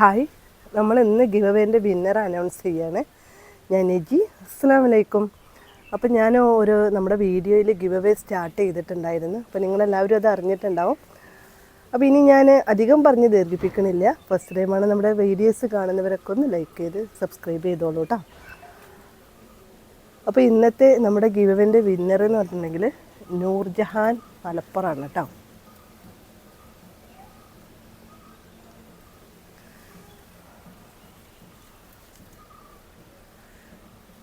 Hi. നമ്മൾ ഇന്ന് give അവേന്റെ winner announce ചെയ്യാണ്. ഞാൻ എജി അസ്സാം വലൈക്കും അപ്പം ഞാൻ ഒരു നമ്മുടെ വീഡിയോയിൽ ഗിവ് അവേ സ്റ്റാർട്ട് ചെയ്തിട്ടുണ്ടായിരുന്നു. അപ്പോൾ നിങ്ങളെല്ലാവരും അത് അറിഞ്ഞിട്ടുണ്ടാവും. അപ്പോൾ ഇനി ഞാൻ അധികം പറഞ്ഞ് ദീർഘിപ്പിക്കണില്ല. ഫസ്റ്റ് ടൈമാണ് നമ്മുടെ വീഡിയോസ് കാണുന്നവരൊക്കെ ഒന്ന് ലൈക്ക് ചെയ്ത് സബ്സ്ക്രൈബ് ചെയ്തോളൂ കേട്ടോ അപ്പോൾ ഇന്നത്തെ നമ്മുടെ ഗിവ് അവേന്റെ വിന്നർ എന്ന് പറഞ്ഞിട്ടുണ്ടെങ്കിൽ നൂർജഹാൻ മലപ്പുറമാണ് കേട്ടോ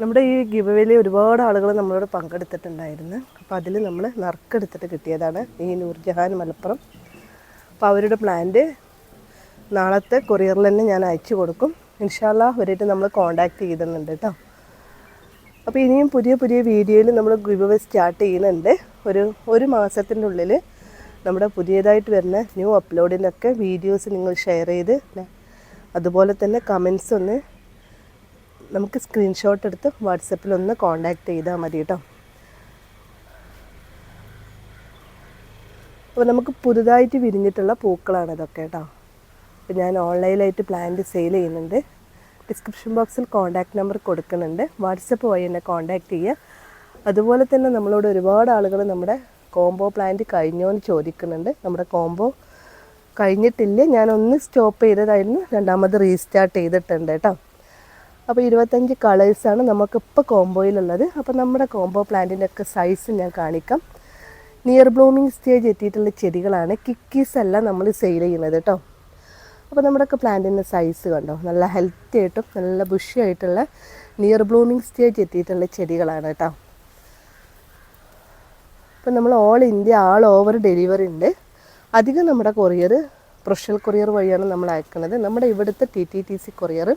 നമ്മുടെ ഈ ഗിവവേലി ഒരുപാട് ആളുകൾ നമ്മളോട് പങ്കെടുത്തിട്ടുണ്ടായിരുന്നു. അപ്പോൾ അതിൽ നമ്മൾ നറുക്കെടുത്തിട്ട് കിട്ടിയതാണ് ഈ നൂർജഹാൻ മലപ്പുറം. അപ്പോൾ അവരുടെ പ്ലാന്റ് നാളത്തെ കൊറിയറിൽ തന്നെ ഞാൻ അയച്ചു കൊടുക്കും. ഇൻഷാല്ല അവരായിട്ട് നമ്മൾ കോണ്ടാക്ട് ചെയ്തിട്ടുണ്ട് കേട്ടോ അപ്പോൾ ഇനിയും പുതിയ പുതിയ വീഡിയോയിൽ നമ്മൾ ഗിവവേ സ്റ്റാർട്ട് ചെയ്യുന്നുണ്ട്. ഒരു ഒരു മാസത്തിന്റെ ഉള്ളിൽ നമ്മുടെ പുതിയതായിട്ട് വരുന്ന ന്യൂ അപ്ലോഡിനൊക്കെ വീഡിയോസ് നിങ്ങൾ ഷെയർ ചെയ്ത് അതുപോലെ തന്നെ കമൻസ് ഒന്ന് നമുക്ക് സ്ക്രീൻഷോട്ട് എടുത്ത് വാട്സപ്പിൽ ഒന്ന് കോണ്ടാക്ട് ചെയ്താൽ മതി കേട്ടോ അപ്പോൾ നമുക്ക് പുതുതായിട്ട് വിരിഞ്ഞിട്ടുള്ള പൂക്കളാണ് ഇതൊക്കെ കേട്ടോ അപ്പോൾ ഞാൻ ഓൺലൈനായിട്ട് പ്ലാന്റ് സെയിൽ ചെയ്യുന്നുണ്ട്. ഡിസ്ക്രിപ്ഷൻ ബോക്സിൽ കോൺടാക്ട് നമ്പർ കൊടുക്കുന്നുണ്ട്. വാട്സപ്പ് വഴി എന്നെ കോൺടാക്ട് ചെയ്യുക. അതുപോലെ തന്നെ നമ്മളോട് ഒരുപാട് ആളുകൾ നമ്മുടെ കോംബോ പ്ലാന്റ് കഴിഞ്ഞോ എന്ന് ചോദിക്കുന്നുണ്ട്. നമ്മുടെ കോംബോ കഴിഞ്ഞിട്ടില്ല? ഞാനൊന്ന് സ്റ്റോപ്പ് ചെയ്തതായിരുന്നു. രണ്ടാമത് റീസ്റ്റാർട്ട് ചെയ്തിട്ടുണ്ട് കേട്ടോ അപ്പോൾ ഇരുപത്തഞ്ച് കളേഴ്സാണ് നമുക്കിപ്പോൾ കോംബോയിലുള്ളത് അപ്പോൾ നമ്മുടെ കോംബോ പ്ലാന്റിന്റെ ഒക്കെ സൈസ് ഞാൻ കാണിക്കാം. നിയർ ബ്ലൂമിങ് സ്റ്റേജ് എത്തിയിട്ടുള്ള ചെടികളാണ്. കിക്കീസ് അല്ല നമ്മൾ സെയിൽ ചെയ്യുന്നത് കേട്ടോ. അപ്പോൾ നമ്മുടെയൊക്കെ പ്ലാന്റിന്റെ സൈസ് കണ്ടോ? നല്ല ഹെൽത്തി ആയിട്ടും നല്ല ബുഷിയായിട്ടുള്ള നിയർ ബ്ലൂമിങ് സ്റ്റേജ് എത്തിയിട്ടുള്ള ചെടികളാണ് കേട്ടോ. അപ്പോൾ നമ്മൾ all India all over delivery ഉണ്ട്. അധികം നമ്മുടെ കൊറിയർ പ്രൊഷൽ കൊറിയർ വഴിയാണ് നമ്മൾ അയക്കുന്നത്. നമ്മുടെ ഇവിടുത്തെ T T T C courier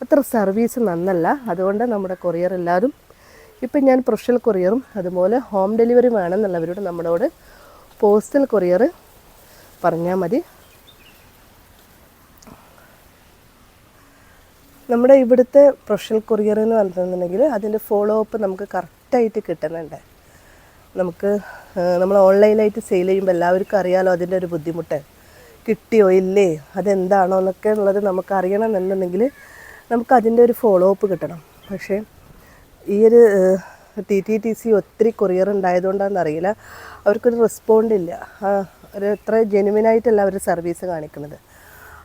അത്ര സർവീസ് നന്നല്ല. അതുകൊണ്ട് നമ്മുടെ കൊറിയർ എല്ലാവരും ഇപ്പം ഞാൻ പ്രൊഫഷണൽ കൊറിയറും അതുപോലെ ഹോം ഡെലിവറി വേണമെന്നുള്ളവരോട് നമ്മളോട് പോസ്റ്റൽ കൊറിയർ പറഞ്ഞാൽ മതി. നമ്മുടെ ഇവിടുത്തെ പ്രൊഫഷണൽ കൊറിയർ എന്ന് പറഞ്ഞിട്ടുണ്ടെങ്കിൽ അതിന്റെ ഫോളോ അപ്പ് നമുക്ക് കറക്റ്റായിട്ട് കിട്ടുന്നുണ്ട്. നമുക്ക് നമ്മൾ ഓൺലൈനായിട്ട് സെയിൽ ചെയ്യുമ്പോൾ എല്ലാവർക്കും അറിയാലോ അതിന്റെ ഒരു ബുദ്ധിമുട്ട്. കിട്ടിയോ ഇല്ലേ? അതെന്താണോ എന്നൊക്കെ ഉള്ളത് നമുക്ക് അറിയണം എന്നുണ്ടെങ്കിൽ നമുക്ക് അതിന്റെ ഒരു ഫോളോ അപ്പ് കിട്ടണം. പക്ഷേ ഈ ഒരു ടി ടി ടി സി ഒത്തിരി കൊറിയർ ഉണ്ടായതുകൊണ്ടാണെന്നറിയില്ല അവർക്കൊരു റെസ്പോണ്ട് ഇല്ല. ഒരു എത്ര ജെനുവിനായിട്ടല്ല അവർ സർവീസ് കാണിക്കുന്നത്.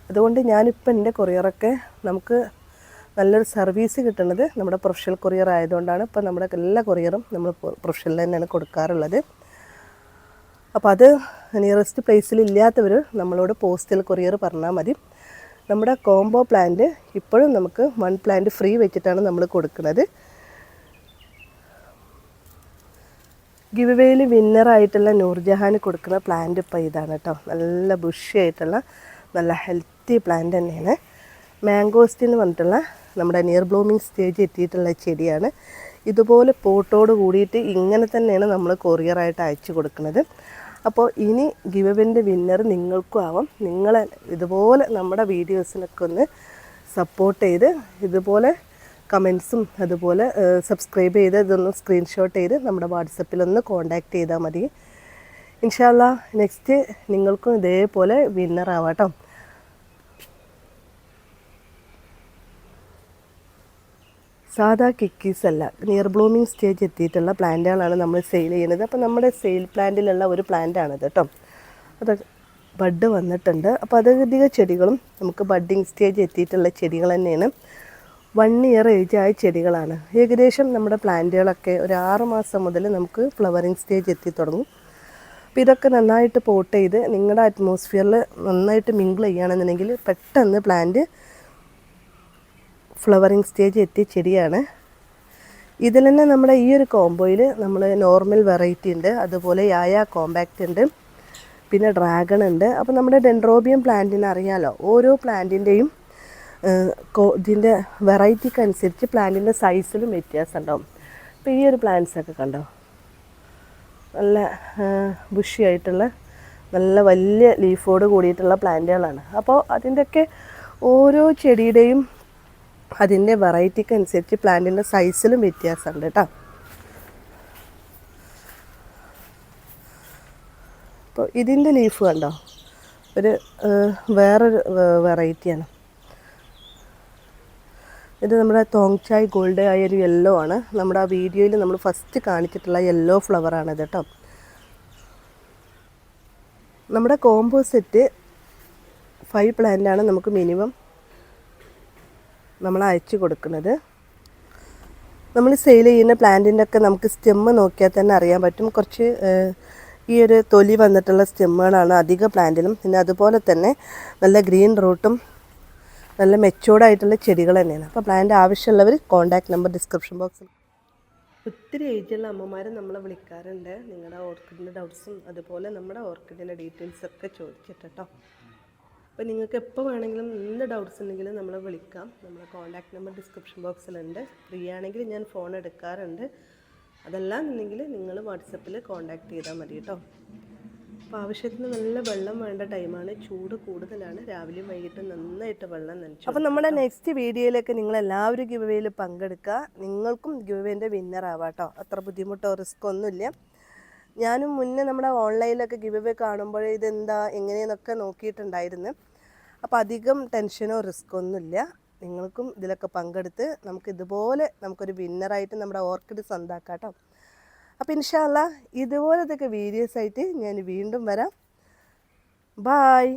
അതുകൊണ്ട് ഞാനിപ്പോൾ എന്റെ കൊറിയറൊക്കെ നമുക്ക് നല്ലൊരു സർവീസ് കിട്ടുന്നത് നമ്മുടെ പ്രൊഫഷണൽ കൊറിയർ ആയതുകൊണ്ടാണ്. ഇപ്പോൾ നമ്മുടെ എല്ലാ കൊറിയറും നമ്മൾ പ്രൊഫഷണൽ തന്നെയാണ് കൊടുക്കാറുള്ളത്. അപ്പോൾ അത് നിയറസ്റ്റ് പ്ലേസിൽ ഇല്ലാത്തവർ നമ്മളോട് പോസ്റ്റൽ കൊറിയർ പറഞ്ഞാൽ മതി. നമ്മുടെ കോംബോ പ്ലാന്റ് ഇപ്പോഴും നമുക്ക് വൺ പ്ലാന്റ് ഫ്രീ വെച്ചിട്ടാണ് നമ്മൾ കൊടുക്കുന്നത്. ഗിവ് വേയിൽ വിന്നറായിട്ടുള്ള നൂർജഹാന് കൊടുക്കുന്ന പ്ലാന്റ് ഇപ്പോൾ ഇതാണ് കേട്ടോ. നല്ല ബുഷിയായിട്ടുള്ള നല്ല ഹെൽത്തി പ്ലാന്റ് തന്നെയാണ്. മാംഗോസ്റ്റ് എന്ന് പറഞ്ഞിട്ടുള്ള നമ്മുടെ നിയർ ബ്ലൂമിങ് സ്റ്റേജ് എത്തിയിട്ടുള്ള ചെടിയാണ്. ഇതുപോലെ പോട്ടോട് കൂടിയിട്ട് ഇങ്ങനെ തന്നെയാണ് നമ്മൾ കൊറിയറായിട്ട് അയച്ചു കൊടുക്കുന്നത്. അപ്പോൾ ഇനി ഗിവവിന്റെ വിന്നർ നിങ്ങൾക്കും ആവാം. നിങ്ങൾ ഇതുപോലെ നമ്മുടെ വീഡിയോസിനൊക്കെ ഒന്ന് സപ്പോർട്ട് ചെയ്ത് ഇതുപോലെ കമൻസും അതുപോലെ സബ്സ്ക്രൈബ് ചെയ്ത് ഇതൊന്ന് സ്ക്രീൻഷോട്ട് ചെയ്ത് നമ്മുടെ വാട്സപ്പിലൊന്ന് കോൺടാക്റ്റ് ചെയ്താൽ മതി. ഇൻഷാല്ല നെക്സ്റ്റ് നിങ്ങൾക്കും ഇതേപോലെ വിന്നർ ആവാട്ടോ സാധാ കിക്കീസ് അല്ല. നിയർ ബ്ലൂമിങ് സ്റ്റേജ് എത്തിയിട്ടുള്ള പ്ലാന്റുകളാണ് നമ്മൾ സെയിൽ ചെയ്യുന്നത്. അപ്പോൾ നമ്മുടെ സെയിൽ പ്ലാന്റിലുള്ള ഒരു പ്ലാന്റാണിത് കേട്ടോ അത് ബഡ് വന്നിട്ടുണ്ട്. അപ്പോൾ അതധിക ചെടികളും നമുക്ക് ബഡ്ഡിങ് സ്റ്റേജ് എത്തിയിട്ടുള്ള ചെടികൾ തന്നെയാണ്. വൺ ഇയർ ഏജ് ആയ ചെടികളാണ്. ഏകദേശം നമ്മുടെ പ്ലാന്റുകളൊക്കെ ഒരു ആറ് മാസം മുതൽ നമുക്ക് ഫ്ലവറിങ് സ്റ്റേജ് എത്തി തുടങ്ങും. അപ്പോൾ ഇതൊക്കെ നന്നായിട്ട് പോട്ട് ചെയ്ത് നിങ്ങളുടെ അറ്റ്മോസ്ഫിയറിൽ നന്നായിട്ട് മിങ്കിൾ ചെയ്യുകയാണെന്നുണ്ടെങ്കിൽ പെട്ടെന്ന് പ്ലാന്റ് ഫ്ലവറിങ് സ്റ്റേജ് എത്തിയ ചെടിയാണ്. ഇതിൽ തന്നെ നമ്മുടെ ഈ ഒരു കോംബോയിൽ നമ്മൾ നോർമൽ വെറൈറ്റി ഉണ്ട്. അതുപോലെ യായ കോമ്പാക്റ്റ് ഉണ്ട്. പിന്നെ ഡ്രാഗൺ ഉണ്ട്. അപ്പോൾ നമ്മുടെ ഡെൻഡ്രോബിയം പ്ലാന്റിന് അറിയാലോ. ഓരോ പ്ലാന്റിന്റെയും ഇതിന്റെ വെറൈറ്റിക്ക് അനുസരിച്ച് പ്ലാന്റിന്റെ സൈസിലും വ്യത്യാസം ഉണ്ടാവും. അപ്പോൾ ഈ ഒരു പ്ലാന്റ്സ് ഒക്കെ കണ്ടോ? നല്ല ബുഷിയായിട്ടുള്ള നല്ല വലിയ ലീഫോട് കൂടിയിട്ടുള്ള പ്ലാന്റുകളാണ് അപ്പോൾ അതിന്റെയൊക്കെ ഓരോ ചെടിയുടെയും അതിന്റെ വെറൈറ്റിക്ക് അനുസരിച്ച് പ്ലാന്റിന്റെ സൈസിലും വ്യത്യാസമുണ്ട് കേട്ടോ. അപ്പോൾ ഇതിന്റെ ലീഫ് കണ്ടോ? ഒരു വേറൊരു വെറൈറ്റിയാണ് ഇത് നമ്മുടെ തോങ്ചായ് ഗോൾഡ് ആയ ഒരു യെല്ലോ ആണ്. നമ്മുടെ ആ വീഡിയോയിൽ നമ്മൾ ഫസ്റ്റ് കാണിച്ചിട്ടുള്ള യെല്ലോ ഫ്ലവറാണ് ഇത് കേട്ടോ. നമ്മുടെ കോംബോ സെറ്റ് ഫൈവ് പ്ലാന്റാണ് നമുക്ക് മിനിമം നമ്മൾ അയച്ചു കൊടുക്കുന്നത്. നമ്മൾ സെയിൽ ചെയ്യുന്ന പ്ലാന്റിന്റെ ഒക്കെ നമുക്ക് സ്റ്റെമ്മ് നോക്കിയാൽ തന്നെ അറിയാൻ പറ്റും. കുറച്ച് ഈ ഒരു തൊലി വന്നിട്ടുള്ള സ്റ്റെമ്മുകളാണ് അധിക പ്ലാന്റിലും പിന്നെ അതുപോലെ തന്നെ നല്ല ഗ്രീൻ റൂട്ടും നല്ല മെച്ചോർഡായിട്ടുള്ള ചെടികൾ തന്നെയാണ്. അപ്പോൾ പ്ലാന്റ് ആവശ്യമുള്ളവർ കോൺടാക്ട് നമ്പർ ഡിസ്ക്രിപ്ഷൻ ബോക്സിൽ ഒത്തിരി ഏജുള്ള അമ്മമാർ നമ്മളെ വിളിക്കാറുണ്ട്. നിങ്ങളുടെ ഓർക്കിഡിന്റെ ഡൗട്ട്സും അതുപോലെ നമ്മുടെ ഓർക്കിഡിന്റെ ഡീറ്റെയിൽസൊക്കെ ചോദിച്ചിട്ട് അപ്പോൾ നിങ്ങൾക്ക് എപ്പോൾ വേണമെങ്കിലും എന്ത് ഡൗട്ട്സ് ഉണ്ടെങ്കിലും നമ്മളെ വിളിക്കാം. നമ്മളെ കോൺടാക്ട് നമ്പർ ഡിസ്ക്രിപ്ഷൻ ബോക്സിലുണ്ട് ഫ്രീ ആണെങ്കിൽ ഞാൻ ഫോൺ എടുക്കാറുണ്ട്. അതെല്ലാം എന്നുണ്ടെങ്കിൽ നിങ്ങൾ വാട്സപ്പിൽ കോൺടാക്ട് ചെയ്താൽ മതി കേട്ടോ. അപ്പോൾ ആവശ്യത്തിന് നല്ല വെള്ളം വേണ്ട ടൈമാണ് ചൂട് കൂടുതലാണ്. രാവിലെയും വൈകിട്ട് നന്നായിട്ട് വെള്ളം നനച്ചു അപ്പോൾ നമ്മുടെ നെക്സ്റ്റ് വീഡിയോയിലേക്ക് നിങ്ങൾ എല്ലാവരും ഗിവ് വേയിൽ പങ്കെടുക്കുക നിങ്ങൾക്കും ഗിവ് വേന്റെ വിന്നർ ആവാം അത്ര ബുദ്ധിമുട്ടോ റിസ്ക് ഒന്നുമില്ല ഞാനും മുന്നേ നമ്മുടെ ഓൺലൈനിലൊക്കെ ഗിവ് വേ കാണുമ്പോൾ ഇതെന്താ എങ്ങനെയെന്നൊക്കെ നോക്കിയിട്ടുണ്ടായിരുന്നു. അപ്പോൾ അധികം ടെൻഷനോ റിസ്കോ ഒന്നുമില്ല നിങ്ങൾക്കും ഇതിലൊക്കെ പങ്കെടുത്ത് നമുക്ക് ഇതുപോലെ നമുക്കൊരു വിന്നറായിട്ട് നമ്മുടെ ഓർക്കിഡ് സ്വന്താക്കാം കേട്ടോ അപ്പോൾ ഇൻഷാല്ല ഇതുപോലത്തെ വീഡിയോസ് ആയിട്ട് ഞാൻ വീണ്ടും വരാം. ബായ്